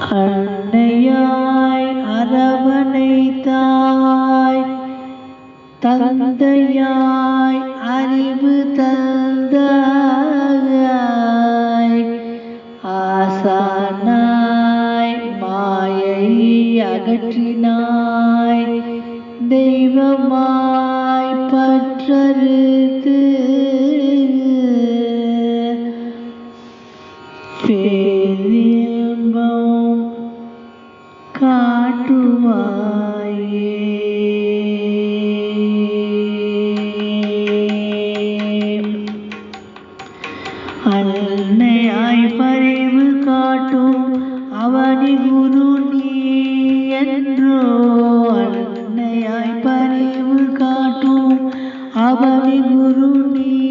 அன்னையாய் அரவணைத்தாய். தந்தையாய் அறிவு தந்தாய். ஆசானாய் மாயை அகற்றினாய். தெய்வமாய் பற்றறுத்து அவனி குரு நீ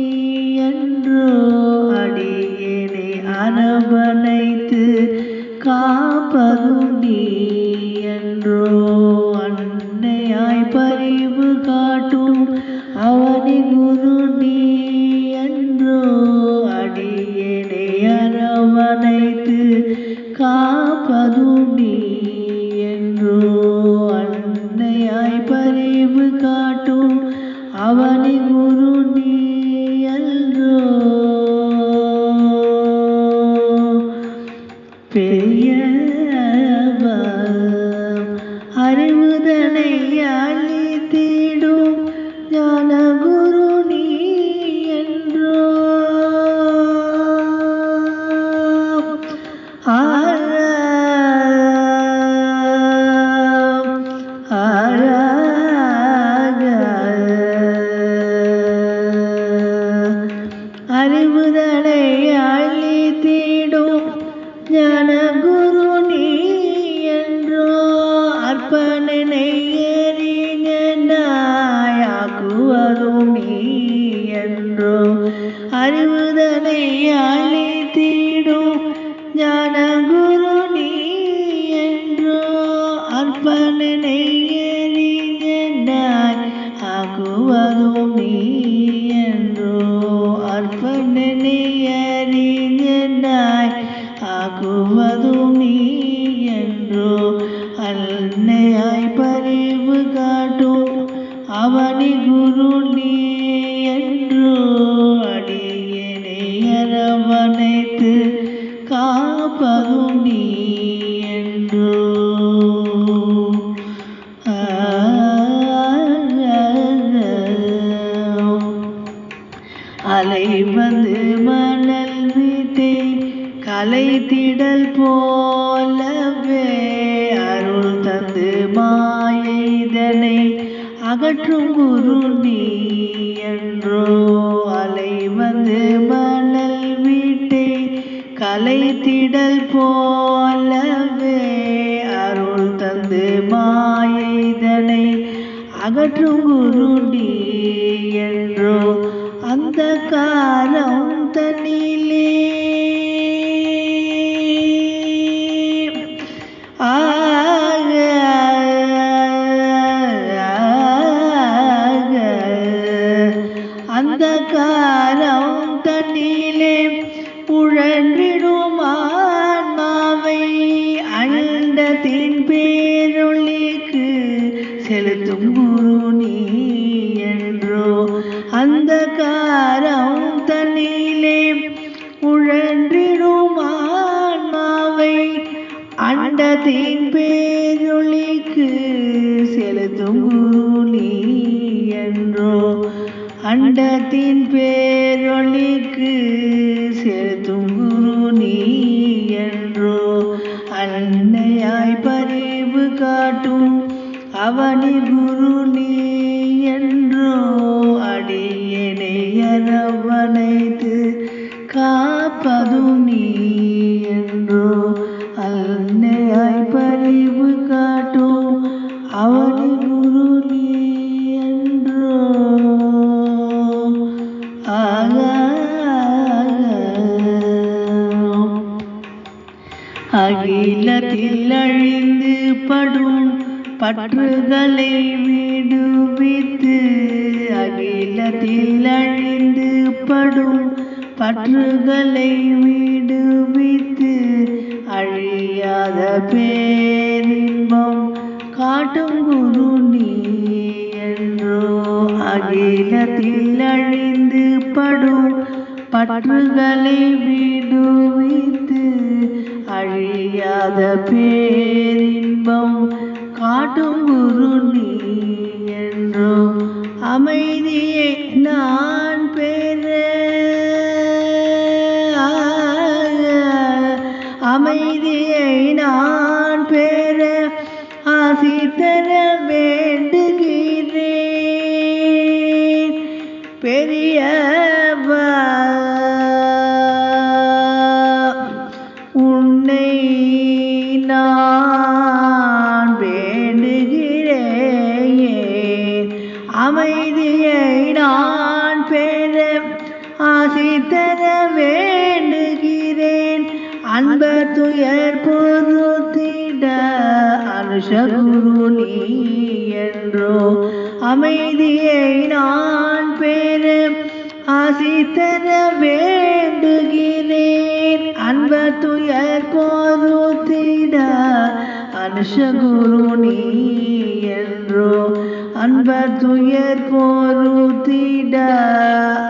பெரியவம் அறிவுதனை அளித்திடும் ஞான குரு நீ என்றோ ஆரம் ஆராக அறிவுதனை என்றோ அறிவுதனை அழித்திடும் ஞான குரு நீ என்றோ அற்பனை எறிஞனாய் ஆகுவதும் நீ என்றோ அற்பனை அறிஞனாய் ஆகுவதும் நீ என்றோ அல்லையாய் பரிவு காட்டும். அவனி அகற்றும் குரு நீ என்றோ. அலை வந்து மணல் வீட்டை கலைத்திடல் போலவே அருள் தந்து மாயைதனை அகற்றும் குரு நீ என்றோ. அந்த காலம் அந்தகாரம் தன்னிலே உழன்றிடும் ஆன்மாவை அண்டத்தின் பேரொளிக்கு செலுத்தும் குரு என்றோ அண்டத்தின் பேரொளிக்கு செலுத்தும் குரு நீ என்றோ அன்னையாய் பரிவு காட்டும் அவனி குரு நீ என்றோ அரவணைத்து காப்பதும் நீ என்றோ அன்னையாய் பரிவு காட்டும் அவனை குரு நீ என்றோ. ஆக அகிலத்தில் அழிந்து படும் பற்றுகளை விடுவித்து அகிலத்தில் அழிந்து படும் பற்றுகளை விடுவித்து அழியாத பேரின்பம் காட்டும் குரு நீ என்றோ. அகிலத்தில் அழிந்து படும் பற்றுகளை விடுவித்து அழியாத பேரின்பம் காட்டும் குரு நீ அமைதியை நான் பெற. அமைதியை நான் பெற ஆசி தர வேண்டுகிறேன். பெரிய அமைதியை நான் பெற ஆசி தர வேண்டுகிறேன். அன்ப துயர் பொருத்திட அனுஷகுரு நீ என்றோ. அமைதியை நான் பெற ஆசி தர வேண்டுகிறேன். அன்ப துயர் பொருத்திட அனுஷகுரு நீ என்றோ. அன்பர் துயர் பொருத்திட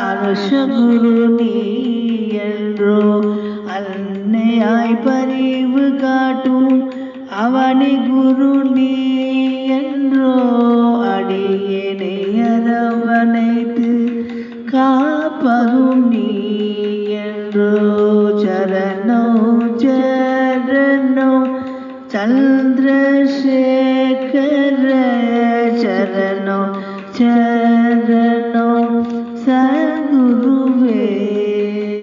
அனுஷகுரு நீ என்றோ. அன்னையாய் பரிவு காட்டும் அவனி குரு நீ என்றோ. அடியேனை அரவணைத்து காப்பகும் நீ என்றோ. சரணோ சரணோ சந்திரசே Just